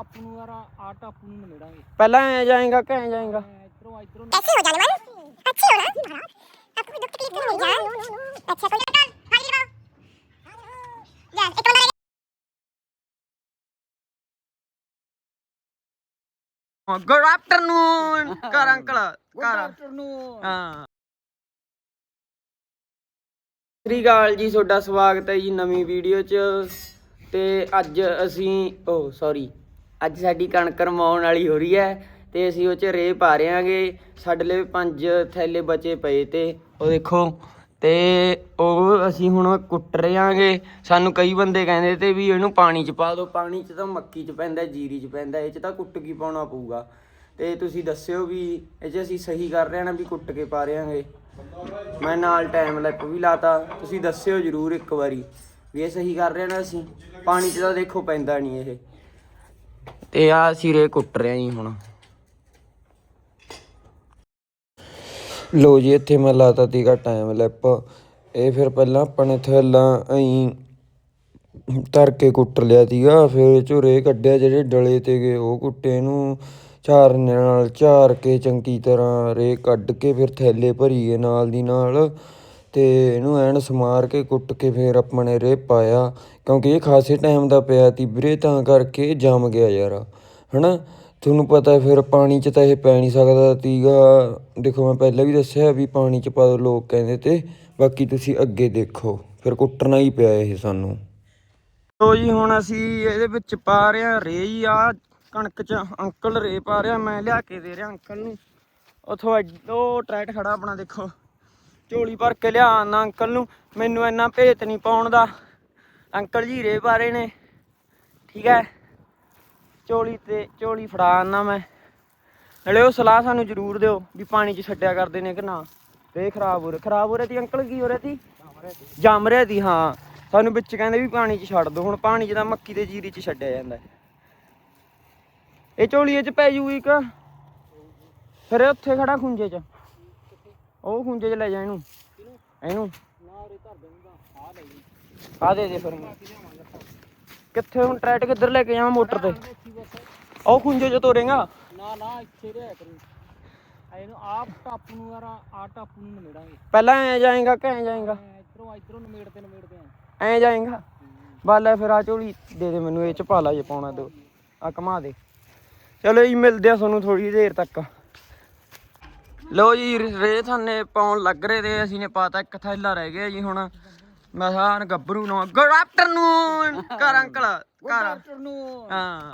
ਟਾਪੂ ਨੂੰ ਯਾਰ ਆ ਟਾਪੂ ਨੂੰ ਨਿਬੇੜਾਂਗੇ ਪਹਿਲਾਂ ਐ ਜਾਏਗਾ ਕਿ ਐ ਜਾਏਗਾ ਇਧਰੋਂ ਇਧਰੋਂ कैसे हो जाने वाले अच्छे हो ना आपको कोई दुख तकलीफ तो नहीं जान अच्छा कोई निकाल हाजिर लगाओ यस एक बंदा ਗੁੱਡ ਆਫਟਰਨੂਨ ਕਰ ਅੰਕਲ ਕਰ ਆਫਟਰਨੂਨ ਹਾਂ ਸ੍ਰੀ ਅਕਾਲ ਜੀ ਤੁਹਾਡਾ ਸਵਾਗਤ ਹੈ ਜੀ ਨਵੀਂ ਵੀਡੀਓ 'ਚ ਤੇ ਅੱਜ ਅਸੀਂ ਓ ਸੌਰੀ ਅੱਜ ਸਾਡੀ ਕਣਕ ਰਮਾਉਣ ਵਾਲੀ ਹੋ ਰਹੀ ਹੈ ਤੇ ਅਸੀਂ ਉਹ 'ਚ ਰੇ ਪਾ ਰਹੇ ਹਾਂਗੇ ਸਾਡੇ ਲਈ ਪੰਜ ਥੈਲੇ ਬਚੇ ਪਏ ਤੇ ਉਹ ਦੇਖੋ, ਤੇ ਉਹ ਅਸੀਂ ਹੁਣ ਕੁੱਟ ਰਹੇ ਹਾਂਗੇ ਸਾਨੂੰ ਕਈ ਬੰਦੇ ਕਹਿੰਦੇ ਤੇ ਵੀ ਇਹਨੂੰ ਪਾਣੀ 'ਚ ਪਾ ਦਿਓ ਪਾਣੀ 'ਚ ਤਾਂ ਮੱਕੀ 'ਚ ਪੈਂਦਾ, ਜੀਰੀ 'ਚ ਪੈਂਦਾ, ਇਹ 'ਚ ਤਾਂ ਕੁੱਟ ਕੀ ਪਾਉਣਾ ਪਊਗਾ। ਤੇ ਤੁਸੀਂ ਦੱਸਿਓ ਵੀ ਇਹ 'ਚ ਅਸੀਂ ਸਹੀ ਕਰ ਰਹੇ ਹਾਂ ਨਾ ਵੀ ਕੁੱਟ ਕੇ ਪਾ ਰਹੇ ਹਾਂਗੇ ਮੈਂ ਨਾਲ ਟਾਈਮ ਲੈਪ ਵੀ ਲਾਤਾ। ਤੁਸੀਂ ਦੱਸਿਓ ਜਰੂਰ ਇੱਕ ਵਾਰੀ ਵੀ ਇਹ ਸਹੀ ਕਰ ਰਹੇ ਨਾ ਅਸੀਂ? ਪਾਣੀ 'ਚ ਤਾਂ ਦੇਖੋ ਪੈਂਦਾ ਨਹੀਂ ਇਹ। ਤੇ ਆ ਸਿਰੇ ਕੁੱਟ ਰਿਹਾ ਜੀ ਹੁਣ। ਲੋ ਜੀ, ਇੱਥੇ ਮੈਂ ਲਾਤਾ ਤੀਗਾ ਟਾਈਮ ਲੈਪ ਇਹ ਫਿਰ ਪਹਿਲਾਂ ਆਪਾਂ ਨੇ ਥੈਲਾਂ ਐਂ ਧਰ ਕੇ ਕੁੱਟ ਲਿਆ ਤੀਗਾ ਫਿਰ ਝੁਰੇ ਕੱਢਿਆ ਜਿਹੜੇ ਡਲੇ ਤੇ ਗਏ ਉਹ ਕੁੱਟੇ ਨੂੰ ਝਾਰਨੇ ਨਾਲ ਝਾਰ ਕੇ ਚੰਗੀ ਤਰ੍ਹਾਂ ਰੇ ਕੱਢ ਕੇ ਫਿਰ ਥੈਲੇ ਭਰੀ ਨਾਲ ਦੀ ਨਾਲ। ਤੇ ਇਹਨੂੰ ਐਨ ਸਮਾਰ ਕੇ ਕੁੱਟ ਕੇ ਫਿਰ ਆਪਾਂ ਨੇ ਰੇ ਪਾਇਆ। ਕਿਉਂਕਿ ਇਹ ਖਾਸੇ ਟਾਈਮ ਦਾ ਪਿਆ ਤੀ ਵੀਰੇ, ਤਾਂ ਕਰਕੇ ਜੰਮ ਗਿਆ ਯਾਰ। ਹਨਾ? ਤੁਹਾਨੂੰ ਪਤਾ ਫਿਰ ਪਾਣੀ 'ਚ ਤਾਂ ਇਹ ਪੈ ਨਹੀਂ ਸਕਦਾ ਤੀਗਾ। ਦੇਖੋ, ਮੈਂ ਪਹਿਲਾਂ ਵੀ ਦੱਸਿਆ ਵੀ ਪਾਣੀ 'ਚ ਪਾ ਦਿਓ ਲੋਕ ਕਹਿੰਦੇ ਤੇ, ਬਾਕੀ ਤੁਸੀਂ ਅੱਗੇ ਦੇਖੋ। ਫਿਰ ਕੁੱਟਣਾ ਹੀ ਪਿਆ ਇਹ ਸਾਨੂੰ। ਲੋ ਜੀ, ਹੁਣ ਅਸੀਂ ਇਹਦੇ ਵਿੱਚ ਪਾ ਰਹੇ ਹਾਂ ਆ। ਕਣਕ 'ਚ ਅੰਕਲ ਰੇ ਪਾ ਰਿਹਾ, ਮੈਂ ਲਿਆ ਕੇ ਦੇ ਰਿਹਾ ਅੰਕਲ ਨੂੰ। ਉਥੋਂ ਉਹ ਟਰੈਟ ਖੜਾ ਆਪਣਾ ਦੇਖੋ। ਝੋਲੀ ਭਰ ਕੇ ਲਿਆ ਆਨਾ ਅੰਕਲ ਨੂੰ। ਮੈਨੂੰ ਇੰਨਾ ਭੇਤ ਨਹੀਂ ਪਾਉਣ ਦਾ। ਅੰਕਲ ਜੀ ਰੇ ਪਾ ਨੇ। ਠੀਕ ਹੈ। ਝੋਲੀ ਤੇ ਝੋਲੀ ਫੜਾ ਮੈਂ। ਨਾਲੇ ਉਹ ਸਲਾਹ ਸਾਨੂੰ ਜ਼ਰੂਰ ਦਿਓ ਵੀ ਪਾਣੀ 'ਚ ਛੱਡਿਆ ਕਰਦੇ ਨੇ ਕਿ ਨਾ। ਰੇ ਖਰਾਬ ਹੋ ਰਿਹਾ। ਖਰਾਬ ਹੋ ਰਿਹਾ ਤੀ ਅੰਕਲ, ਕੀ ਹੋ ਰਿਹਾ ਤੀ? ਜੰਮ ਰਿਹਾ ਤੀ, ਹਾਂ। ਸਾਨੂੰ ਵਿੱਚ ਕਹਿੰਦੇ ਵੀ ਪਾਣੀ 'ਚ ਛੱਡ ਦੋ। ਹੁਣ ਪਾਣੀ 'ਚ ਤਾਂ ਮੱਕੀ ਤੇ ਜੀਰੀ 'ਚ ਛੱਡਿਆ ਜਾਂਦਾ ਇਹ ਝੋਲੀਏ 'ਚ ਪੈ ਜੂ ਇੱਕ। ਫਿਰ ਉੱਥੇ ਖੜਾ ਖੁੰਝੇ 'ਚ। ਉਹ ਖੁੰਝੇ 'ਚ ਲੈ ਜਾ ਇਹਨੂੰ। ਇਹਨੂੰ। ਆ ਦੇ ਦੇ ਫਿਰ। ਕਿੱਥੇ ਹੁਣ ਟਰੈਟ ਕਿੱਧਰ ਲੈ ਕੇ ਜਾਵਾਂ ਮੋਟਰ ਤੇ? ਉਹ ਖੁੰਝੇ 'ਚ ਤੋਰੇਗਾ। ਨਾ ਨਾ ਇੱਥੇ ਰਿਹਾ ਕਰੂ। ਇਹਨੂੰ ਆਪ ਟਾਪੂ ਨੂੰ ਯਾਰ ਆ ਟਾਪੂ ਨੂੰ ਨਿਬੇੜਾਂਗੇ ਪਹਿਲਾਂ ਐ ਜਾਏਗਾ ਕਿ ਐ ਜਾਏਗਾ? ਇਧਰੋਂ ਇਧਰੋਂ ਨਿਬੇੜਦੇ ਆ। ਐ ਜਾਏਗਾ? ਬਾਲਾ ਫਿਰ ਆ ਝੋਲੀ ਦੇ ਦੇ ਮੈਨੂੰ ਇਹ ਚ ਪਾ ਲਾ ਜੇ ਪਾਉਣਾ ਦੋ ਆ ਕਮਾ ਦੇ। ਚਲੋ ਜੀ ਮਿਲਦੇ ਆ ਤੁਹਾਨੂੰ ਥੋੜੀ ਦੇਰ ਤੱਕ। ਲੋ ਜੀ ਰੇ ਥਾਨੇ ਪਾਉਣ ਲੱਗ ਰਹੇ ਤੇ ਅਸੀਂ ਨੇ ਪਾਤਾ ਇੱਕ ਥੈਲਾ ਰਹਿ ਗਿਆ ਜੀ ਹੁਣ। ਮੈਂ ਸਾਨ ਗੱਭਰੂ ਨੂੰ ਗੁੱਡ ਆਫਟਰਨੂਨ ਕਰ ਅੰਕਲ ਕਰ। ਆਫਟਰਨੂਨ ਹਾਂ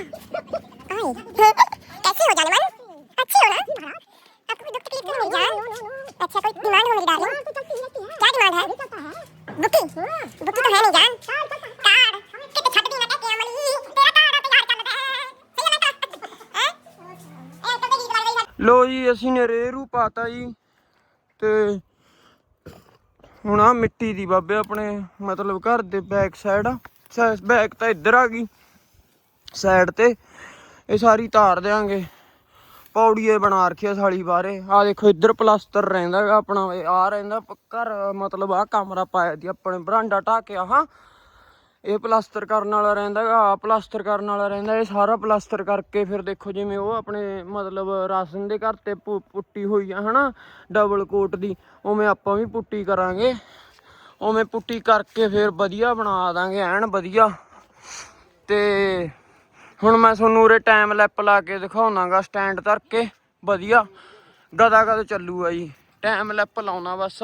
आए कैसे हो जाने वाले अच्छे हो ना आपको कोई दुख तकलीफ तो नहीं जान अच्छा कोई डिमांड हो मेरी डार्लिंग क्या डिमांड है बुकी बुकी तो है नहीं जान कार्ड कितने छट दी ना कहते अमली तेरा कार्ड तैयार कर लेते हैं सही है ना हैं ए अंकल की गीत लग गई ਲੋ ਜੀ ਅਸੀਂ ਨੇ ਰੇਰੂ ਪਾਤਾ ਜੀ ਤੇ ਹੁਣ ਆ ਮਿੱਟੀ ਦੀ ਬਾਬੇ ਆਪਣੇ ਮਤਲਬ ਘਰ ਦੇ ਬੈਕ ਸਾਈਡ ਆ ਬੈਕ ਤਾਂ ਇੱਧਰ ਆ ਗਈ ਸਾਈਡ ਤੇ। ਇਹ ਸਾਰੀ ਤਾਰ ਦੇਾਂਗੇ ਪੌੜੀਏ ਬਣਾ ਰੱਖਿਆ ਸਾਲੀ ਬਾਰੇ ਆ ਦੇਖੋ, ਇੱਧਰ ਪਲਾਸਟਰ ਰਹਿੰਦਾ ਗਾ ਆਪਣਾ ਆ ਰਹਿੰਦਾ ਘਰ ਮਤਲਬ ਆ ਕਮਰਾ ਪਾਇਆ ਦੀ ਆਪਣੇ ਬਰਾਂਡਾ ਢਾਹ ਹਾਂ। ਇਹ ਪਲਾਸਟਰ ਕਰਨ ਵਾਲਾ ਰਹਿੰਦਾ ਗਾ ਆਹ ਪਲਾਸਟਰ ਕਰਨ ਵਾਲਾ ਰਹਿੰਦਾ, ਇਹ ਸਾਰਾ ਪਲਾਸਟਰ ਕਰਕੇ ਫਿਰ ਦੇਖੋ ਜਿਵੇਂ ਉਹ ਆਪਣੇ ਮਤਲਬ ਰਾਸ਼ਨ ਦੇ ਘਰ ਤੇ ਪੁ- ਪੁੱਟੀ ਹੋਈ ਆ, ਹਨਾ ਡਬਲ ਕੋਟ ਦੀ, ਉਵੇਂ ਆਪਾਂ ਵੀ ਪੁੱਟੀ ਕਰਾਂਗੇ। ਉਵੇਂ ਪੁੱਟੀ ਕਰਕੇ ਫਿਰ ਵਧੀਆ ਬਣਾ ਦਾਂਗੇ, ਐਨ ਵਧੀਆ। ਤੇ ਹੁਣ ਮੈਂ ਤੁਹਾਨੂੰ ਉਰੇ ਟਾਈਮ ਲੈਪ ਲਾ ਕੇ ਦਿਖਾਉਣਾਗਾ ਸਟੈਂਡ ਧਰ ਕੇ ਵਧੀਆ। ਗਦਾ ਗਦ ਚੱਲੂਗਾ ਜੀ। ਟਾਈਮ ਲੈਪ ਲਾਉਣਾ ਬਸ।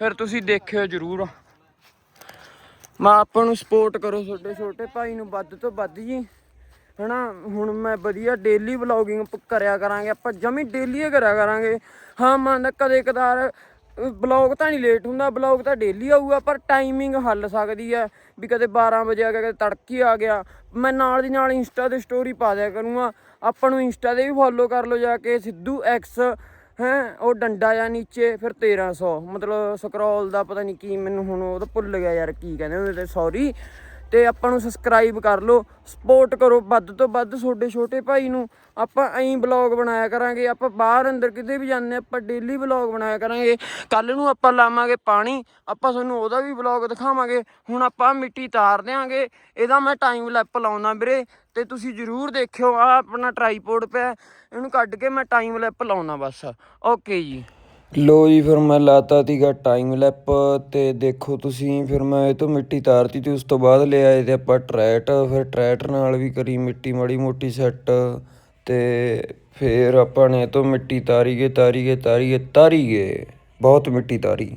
ਫਿਰ ਤੁਸੀਂ ਦੇਖਿਓ ਜਰੂਰ। ਮੈਂ ਆਪਾਂ ਨੂੰ ਸਪੋਰਟ ਕਰੋ ਛੋਟੇ ਛੋਟੇ ਭਾਈ ਨੂੰ ਵੱਧ ਤੋਂ ਵੱਧ ਜੀ। ਹਨਾ, ਹੁਣ ਮੈਂ ਵਧੀਆ ਡੇਲੀ ਵਲੌਗਿੰਗ ਕਰਿਆ ਕਰਾਂਗੇ। ਆਪਾਂ ਜਮੀ ਡੇਲੀ ਕਰਿਆ ਕਰਾਂਗੇ। ਹਾਂ ਮੰਨ ਕਦੇ ਕਦਾਰ ਬਲੌਗ ਤਾਂ ਨਹੀਂ ਲੇਟ ਹੁੰਦਾ, ਬਲੌਗ ਤਾਂ ਡੇਲੀ ਆਊਗਾ, ਪਰ ਟਾਈਮਿੰਗ ਹੱਲ ਸਕਦੀ ਹੈ ਵੀ ਕਦੇ 12 ਵਜੇ ਆ ਗਿਆ, ਕਦੇ ਤੜਕੀ ਆ ਗਿਆ। ਮੈਂ ਨਾਲ ਦੀ ਨਾਲ ਇੰਸਟਾ ਤੇ ਸਟੋਰੀ ਪਾ ਦਿਆ ਕਰੂੰਗਾ। ਆਪਾਂ ਨੂੰ ਇੰਸਟਾ ਤੇ ਵੀ ਫੋਲੋ ਕਰ ਲਓ ਜਾ ਕੇ, ਸਿੱਧੂ ਐਕਸ ਹੈ, ਉਹ ਡੰਡਾ ਜਾਂ ਨੀਚੇ, ਫਿਰ 1300 ਮਤਲਬ ਸਕਰੋਲ ਦਾ ਪਤਾ ਨਹੀਂ ਕੀ ਮੈਨੂੰ ਹੁਣ ਉਹ ਤਾਂ ਭੁੱਲ ਗਿਆ ਯਾਰ, ਕੀ ਕਹਿੰਦੇ ਉਹਦੇ ਤੇ ਸੌਰੀ ਤੇ ਆਪਾਂ ਨੂੰ ਸਬਸਕ੍ਰਾਈਬ ਕਰ ਲਓ ਸਪੋਰਟ ਕਰੋ, ਵੱਧ ਤੋਂ ਵੱਧ ਛੋਟੇ ਛੋਟੇ ਭਾਈ ਨੂੰ। ਆਪਾਂ ਐਂ ਬਲੌਗ ਬਣਾਇਆ ਕਰਾਂਗੇ, ਆਪਾਂ ਬਾਹਰ ਅੰਦਰ ਕਿਤੇ ਵੀ ਜਾਂਦੇ ਆਪਾਂ ਡੇਲੀ ਬਲੌਗ ਬਣਾਇਆ ਕਰਾਂਗੇ। ਕੱਲ ਨੂੰ ਆਪਾਂ ਲਾਵਾਂਗੇ ਪਾਣੀ, ਆਪਾਂ ਤੁਹਾਨੂੰ ਉਹਦਾ ਵੀ ਬਲੌਗ ਦਿਖਾਵਾਂਗੇ। ਹੁਣ ਆਪਾਂ ਮਿੱਟੀ ਤਾਰ ਦਿਆਂਗੇ, ਇਹਦਾ ਮੈਂ ਟਾਈਮ ਲੈਪ ਲਾਉਂਦਾ ਵੀਰੇ, ਤੇ ਤੁਸੀਂ ਜਰੂਰ ਦੇਖਿਓ ਆ ਆਪਣਾ ਟਰਾਈਪੋਡ ਪਿਆ, ਇਹਨੂੰ ਕੱਢ ਕੇ ਮੈਂ ਟਾਈਮ ਲੈਪ ਲਾਉਣਾ ਬਸ। ਓਕੇ ਜੀ। ਲੋ ਜੀ, ਫਿਰ ਮੈਂ ਲਾਤਾ ਤੀਗਾ ਟਾਈਮ ਲੈਪ ਤੇ ਦੇਖੋ ਤੁਸੀਂ, ਫਿਰ ਮੈਂ ਇਹ ਤੋਂ ਮਿੱਟੀ ਤਾਰਤੀ ਤੇ ਉਸ ਤੋਂ ਬਾਅਦ ਲੈ ਆਏ ਤੇ ਆਪਾਂ ਟਰੈਟ, ਫਿਰ ਟਰੈਟ ਨਾਲ ਵੀ ਕਰੀ ਮਿੱਟੀ, ਮਾੜੀ ਮੋਟੀ ਸੈੱਟ ਤੇ ਫਿਰ ਆਪਾਂ ਨੇ ਇਹ ਤੋਂ ਮਿੱਟੀ ਤਾਰੀ ਗਏ ਤਾਰੀ ਗਏ ਤਾਰੀ ਗਏ ਤਾਰੀ ਗਏ, ਬਹੁਤ ਮਿੱਟੀ ਤਾਰੀ।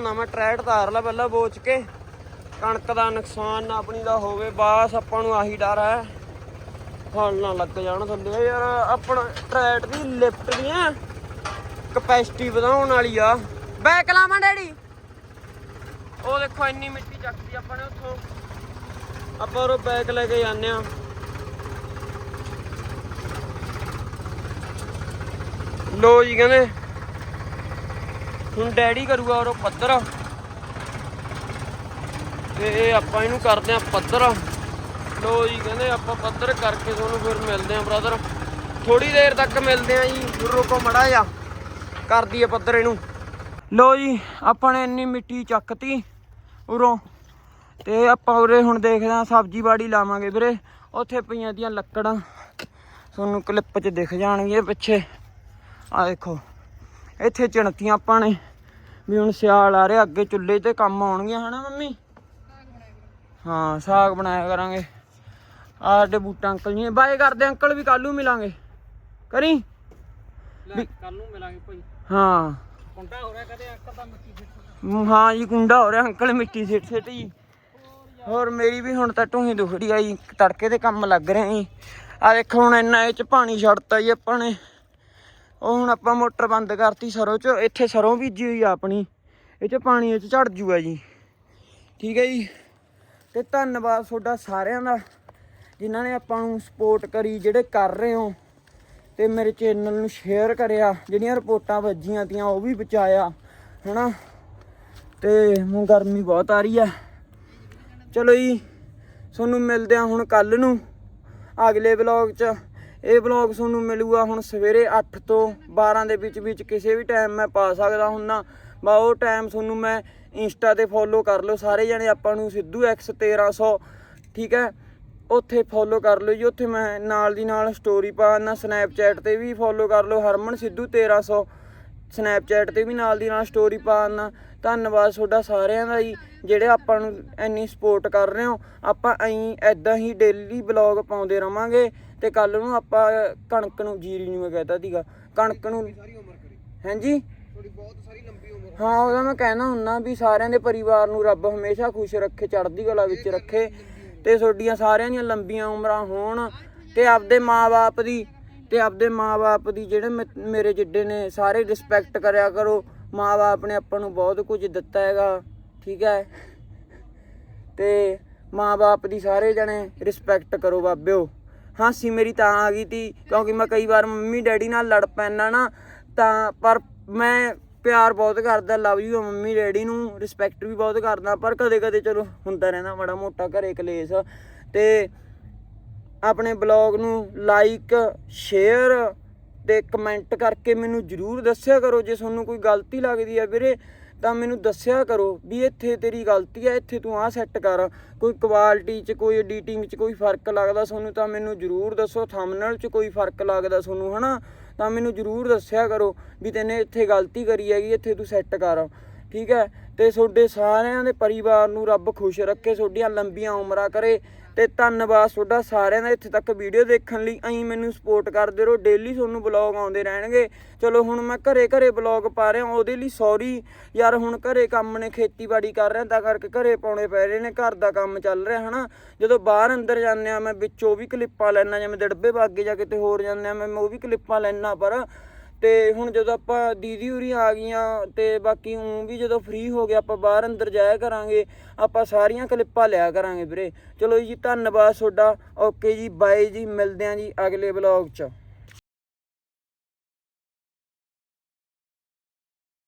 ਲੱਗੇ ਮੈਂ ਟਰੈਕਟ ਤਾਰ ਲਾ ਪਹਿਲਾਂ ਬੋਚ ਕੇ। ਕਣਕ ਦਾ ਨੁਕਸਾਨ ਨਾ ਆਪਣੀ ਦਾ ਹੋਵੇ, ਬਸ ਆਪਾਂ ਨੂੰ ਆਹੀ ਡਰ ਹੈ। ਫਲ ਨਾ ਲੱਗ ਜਾਣ ਥੱਲੇ। ਯਾਰ ਆਪਣਾ ਟਰੈਟ ਦੀ ਲਿਫਟ ਦੀਆਂ ਕਪੈਸਿਟੀ ਵਧਾਉਣ ਵਾਲੀ ਆ। ਬੈਕ ਲਾਵਾਂ ਡੈਡੀ। ਉਹ ਦੇਖੋ ਇੰਨੀ ਮਿੱਟੀ ਚੱਕਦੀ ਆਪਾਂ ਨੇ ਉੱਥੋਂ। ਆਪਾਂ ਉਹ ਬੈਕ ਲੈ ਕੇ ਜਾਂਦੇ ਆ ਲੋ ਜੀ ਕਹਿੰਦੇ ਹੁਣ ਡੈਡੀ ਕਰੂਗਾ ਉਹ ਪੱਧਰ। ਤੇ ਇਹ ਆਪਾਂ ਇਹਨੂੰ ਕਰਦੇ ਆ ਪੱਧਰ। ਲੋ ਜੀ, ਕਹਿੰਦੇ ਆਪਾਂ ਪੱਧਰ ਕਰਕੇ ਤੁਹਾਨੂੰ ਫਿਰ ਮਿਲਦੇ ਆ ਬ੍ਰਦਰ ਥੋੜੀ ਦੇਰ ਤੱਕ ਮਿਲਦੇ ਆ ਜੀ ਰੁਕੋ ਮੜਾ ਜਾ ਕਰਦੀ ਆ ਪੱਧਰ ਇਹਨੂੰ। ਲੋ ਜੀ, ਆਪਾਂ ਨੇ ਇੰਨੀ ਮਿੱਟੀ ਚੱਕਤੀ ਉਰੋਂ। ਤੇ ਆਪਾਂ ਉਰੇ ਹੁਣ ਦੇਖਦੇ ਆ ਸਬਜ਼ੀ ਬਾੜੀ ਲਾਵਾਂਗੇ ਵੀਰੇ। ਉੱਥੇ ਪਈਆਂ ਦੀਆਂ ਲੱਕੜਾਂ। ਤੁਹਾਨੂੰ ਕਲਿੱਪ 'ਚ ਦਿਖ ਜਾਣਗੀਆਂ ਪਿੱਛੇ। ਆ ਦੇਖੋ। ਇੱਥੇ ਚਿਣਤੀਆਂ ਆਪਾਂ ਨੇ। ਵੀ ਹੁਣ ਸਿਆਲ ਆ ਰਿਹਾ ਅੱਗੇ ਚੁੱਲ੍ਹੇ ਤੇ ਕੰਮ ਆਉਣਗੀਆਂ ਹਨਾ ਮੰਮੀ? ਹਾਂ ਸਾਗ ਬਣਾਇਆ ਕਰਾਂਗੇ। ਆਹ ਸਾਡੇ ਬੂਟਾ ਅੰਕਲ ਜੀ ਬਾਏ ਕਰਦੇ ਅੰਕਲ ਵੀ ਕੱਲ ਨੂੰ ਮਿਲਾਂਗੇ। ਕਰੀ? ਲੈ ਕੱਲ ਨੂੰ ਮਿਲਾਂਗੇ ਭਾਈ। ਹਾਂ। ਕੁੰਡਾ ਹੋ ਰਿਹਾ ਕਦੇ ਅੰਕਲ ਦਾ ਮਿੱਟੀ ਸਿੱਟ ਹਾਂ ਜੀ ਕੁੰਡਾ ਹੋ ਰਿਹਾ ਅੰਕਲ ਮਿੱਟੀ ਸਿੱਟ ਸਿੱਟ ਜੀ। ਹੋਰ ਮੇਰੀ ਵੀ ਹੁਣ ਤਾਂ ਢੂਹੀ ਦੁਖੜੀ ਆਈ ਤੜਕੇ ਤੇ ਕੰਮ ਲੱਗ ਰਿਹਾ ਜੀ ਆ ਦੇਖੋ ਹੁਣ ਇੰਨਾ ਇਹ ਚ ਪਾਣੀ ਛੱਡਤਾ ਜੀ ਆਪਾਂ ਨੇ। ਉਹ ਹੁਣ ਆਪਾਂ ਮੋਟਰ ਬੰਦ ਕਰਤੀ ਸਰੋਂ ਚ, ਇੱਥੇ ਸਰੋਂ ਬੀਜੀ ਹੋਈ ਆ ਆਪਣੀ। ਇਹ ਚ ਪਾਣੀ ਇਹ ਚ ਝੜ ਜੂਗਾ ਜੀ। ਠੀਕ ਹੈ ਜੀ। ਤੇ ਧੰਨਵਾਦ ਤੁਹਾਡਾ ਸਾਰਿਆਂ ਦਾ, ਜਿਨ੍ਹਾਂ ਨੇ ਆਪਾਂ ਨੂੰ ਸਪੋਰਟ ਕਰੀ, ਜਿਹੜੇ ਕਰ ਰਹੇ ਹੋ। ਤੇ ਮੇਰੇ ਚੈਨਲ ਨੂੰ ਸ਼ੇਅਰ ਕਰਿਆ, ਜਿਹੜੀਆਂ ਰਿਪੋਰਟਾਂ ਵੱਜੀਆਂ ਤੀਆਂ, ਉਹ ਵੀ ਬਚਾਇਆ, ਹਨਾ? ਤੇ ਹੁਣ ਗਰਮੀ ਬਹੁਤ ਆ ਰਹੀ ਆ। ਚਲੋ ਜੀ, ਤੁਹਾਨੂੰ ਮਿਲਦੇ ਆ ਹੁਣ ਕੱਲ ਨੂੰ, ਅਗਲੇ ਵਲੌਗ 'ਚ। ਇਹ ਵਲੌਗ ਤੁਹਾਨੂੰ ਮਿਲੂਗਾ ਹੁਣ ਸਵੇਰੇ 8 ਤੋਂ 12 ਦੇ ਵਿੱਚ ਵਿੱਚ ਕਿਸੇ ਵੀ ਟਾਈਮ ਮੈਂ ਪਾ ਸਕਦਾ ਹੁੰਨਾ। ਬਾ ਉਹ ਟਾਈਮ ਤੁਹਾਨੂੰ ਮੈਂ ਇੰਸਟਾ ਤੇ ਫੋਲੋ ਕਰ ਲਓ। ਸਾਰੇ ਜਣੇ ਆਪਾਂ ਨੂੰ ਸਿੱਧੂ ਐਕਸ 1300 ਠੀਕ ਹੈ? ਉੱਥੇ ਫੋਲੋ ਕਰ ਲਓ ਜੀ। ਉੱਥੇ ਮੈਂ ਨਾਲ ਦੀ ਨਾਲ ਸਟੋਰੀ ਪਾਣਾ ਸਨੈਪਚੈਟ ਤੇ ਵੀ ਫੋਲੋ ਕਰ ਲਓ। ਹਰਮਨ ਸਿੱਧੂ 1300 ਸਨੈਪਚੈਟ ਤੇ ਵੀ ਨਾਲ ਦੀ ਨਾਲ ਸਟੋਰੀ ਪਾਣਾ ਧੰਨਵਾਦ ਤੁਹਾਡਾ ਸਾਰਿਆਂ ਦਾ ਜੀ, ਜਿਹੜੇ ਆਪਾਂ ਨੂੰ ਇੰਨੀ ਸਪੋਰਟ ਕਰ ਰਹੇ ਹੋ। ਆਪਾਂ ਐਂ ਐਦਾਂ ਹੀ ਡੇਲੀ ਬਲੌਗ ਪਾਉਂਦੇ ਰਵਾਂਗੇ। ਤੇ ਕੱਲ ਨੂੰ ਆਪਾਂ ਕਣਕ ਨੂੰ ਜੀਰੀ ਨੂੰ ਮੈਂ ਕਹਿਤਾ ਸੀਗਾ। ਕਣਕ ਨੂੰ ਹਾਂਜੀ? ਹਾਂ ਉਹਦਾ ਮੈਂ ਕਹਿਣਾ ਹੁੰਨਾ ਵੀ ਸਾਰਿਆਂ ਦੇ ਪਰਿਵਾਰ ਨੂੰ ਰੱਬ ਹਮੇਸ਼ਾ ਖੁਸ਼ ਰੱਖੇ ਚੜ੍ਹਦੀ ਕਲਾ ਵਿੱਚ ਰੱਖੇ ਤੇ ਤੁਹਾਡੀਆਂ ਸਾਰਿਆਂ ਦੀਆਂ ਲੰਬੀਆਂ ਉਮਰਾਂ ਹੋਣ ਤੇ ਆਪਦੇ ਮਾਪੇ ਦੀ ਤੇ ਆਪਦੇ ਮਾਪੇ ਦੀ ਜਿਹੜੇ ਮੇਰੇ ਜਿੱਡੇ ਨੇ ਸਾਰੇ ਰਿਸਪੈਕਟ ਕਰਿਆ ਕਰੋ। ਮਾਪੇ ਨੇ ਆਪਾਂ ਨੂੰ ਬਹੁਤ ਕੁਝ ਦਿੱਤਾ ਹੈਗਾ ਠੀਕ ਹੈ? ਤੇ ਮਾਪੇ ਦੀ ਸਾਰੇ ਜਣੇ ਰਿਸਪੈਕਟ ਕਰੋ ਬਾਬਿਓ। ਹਾਸੀ ਮੇਰੀ ਤਾਂ ਆ ਗਈ ਤੀ, ਕਿਉਂਕਿ ਮੈਂ ਕਈ ਵਾਰ ਮੰਮੀ ਡੈਡੀ ਨਾਲ ਲੜ ਪੈਣਾ ਨਾ, ਤਾਂ ਪਰ ਮੈਂ ਪਿਆਰ ਬਹੁਤ ਕਰਦਾ ਲਵ ਯੂ ਮੰਮੀ ਡੈਡੀ ਨੂੰ ਰਿਸਪੈਕਟ ਵੀ ਬਹੁਤ ਕਰਦਾ, ਪਰ ਕਦੇ ਕਦੇ ਚਲੋ ਹੁੰਦਾ ਰਹਿੰਦਾ ਮਾੜਾ ਮੋਟਾ ਘਰੇ ਕਲੇਸ਼। ਤੇ ਆਪਣੇ ਬਲੌਗ ਨੂੰ ਲਾਈਕ ਸ਼ੇਅਰ ਤੇ ਕਮੈਂਟ ਕਰਕੇ ਮੈਨੂੰ ਜਰੂਰ ਦੱਸਿਆ ਕਰੋ ਜੇ ਤੁਹਾਨੂੰ ਕੋਈ ਗਲਤੀ ਲੱਗਦੀ ਹੈ ਵੀਰੇ। ਤਾਂ ਮੈਨੂੰ ਦੱਸਿਆ ਕਰੋ ਵੀ ਇੱਥੇ ਤੇਰੀ ਗਲਤੀ ਹੈ ਇੱਥੇ ਤੂੰ ਆਹ ਸੈੱਟ ਕਰ। ਕੋਈ ਕੁਆਲਿਟੀ 'ਚ, ਕੋਈ ਐਡੀਟਿੰਗ 'ਚ ਕੋਈ ਫ਼ਰਕ ਲੱਗਦਾ ਤੁਹਾਨੂੰ ਤਾਂ ਮੈਨੂੰ ਜਰੂਰ ਦੱਸੋ ਥੰਬਨੇਲ 'ਚ ਕੋਈ ਫ਼ਰਕ ਲੱਗਦਾ ਤੁਹਾਨੂੰ ਹਨਾ? ਤਾਂ ਮੈਨੂੰ ਜਰੂਰ ਦੱਸਿਆ ਕਰੋ ਵੀ ਤੈਨੇ ਇੱਥੇ ਗਲਤੀ ਕਰੀ ਹੈਗੀ, ਇੱਥੇ ਤੂੰ ਸੈੱਟ ਕਰ। ਠੀਕ ਹੈ? ਤੇ ਤੁਹਾਡੇ ਸਾਰਿਆਂ ਦੇ ਪਰਿਵਾਰ ਨੂੰ ਰੱਬ ਖੁਸ਼ ਰੱਖੇ, ਤੁਹਾਡੀਆਂ ਲੰਬੀਆਂ ਉਮਰਾਂ ਕਰੇ ਤੇ ਧੰਨਵਾਦ ਤੁਹਾਡਾ ਸਾਰਿਆਂ ਦਾ ਇੱਥੇ ਤੱਕ ਵੀਡੀਓ ਦੇਖਣ ਲਈ। ਐਂ ਮੈਨੂੰ ਸਪੋਰਟ ਕਰਦੇ ਰਹੋ ਡੇਲੀ ਤੁਹਾਨੂੰ ਬਲੌਗ ਆਉਂਦੇ ਰਹਿਣਗੇ। ਚਲੋ ਹੁਣ ਮੈਂ ਘਰੇ ਘਰੇ ਬਲੌਗ ਪਾ ਰਿਹਾ, ਉਹਦੇ ਲਈ ਸੌਰੀ ਯਾਰ ਹੁਣ ਘਰੇ ਕੰਮ ਨੇ, ਖੇਤੀਬਾੜੀ ਕਰ ਰਿਹਾ, ਤਾਂ ਕਰਕੇ ਘਰੇ ਪਾਉਣੇ ਪੈ ਰਹੇ ਨੇ, ਘਰ ਦਾ ਕੰਮ ਚੱਲ ਰਿਹਾ, ਹਨਾ? ਜਦੋਂ ਬਾਹਰ ਅੰਦਰ ਜਾਂਦੇ ਆ, ਮੈਂ ਵਿੱਚੋਂ ਵੀ ਕਲਿੱਪਾਂ ਲੈਣਾ ਜਿਵੇਂ ਦੜਬੇ ਬਾਗੇ ਜਾਂ ਕਿਤੇ ਹੋਰ ਜਾਂਦੇ ਆ, ਮੈਂ ਉਹ ਵੀ ਕਲਿੱਪਾਂ ਲੈਣਾ ਪਰ ਤੇ ਹੁਣ ਜਦੋਂ ਆਪਾਂ ਦੀਦੀ ਉਰੀ ਆ ਗਈਆਂ ਤੇ ਬਾਕੀ ਉਂ ਵੀ ਜਦੋਂ ਫ੍ਰੀ ਹੋ ਗਿਆ, ਆਪਾਂ ਬਾਹਰ ਅੰਦਰ ਜਾਇਆ ਕਰਾਂਗੇ, ਆਪਾਂ ਸਾਰੀਆਂ ਕਲਿੱਪਾਂ ਲਿਆ ਕਰਾਂਗੇ ਵੀਰੇ। ਚਲੋ ਜੀ, ਧੰਨਵਾਦ ਤੁਹਾਡਾ। ਓਕੇ ਜੀ, ਬਾਏ ਜੀ, ਮਿਲਦੇ ਆਂ ਜੀ ਅਗਲੇ ਵਲੌਗ 'ਚ।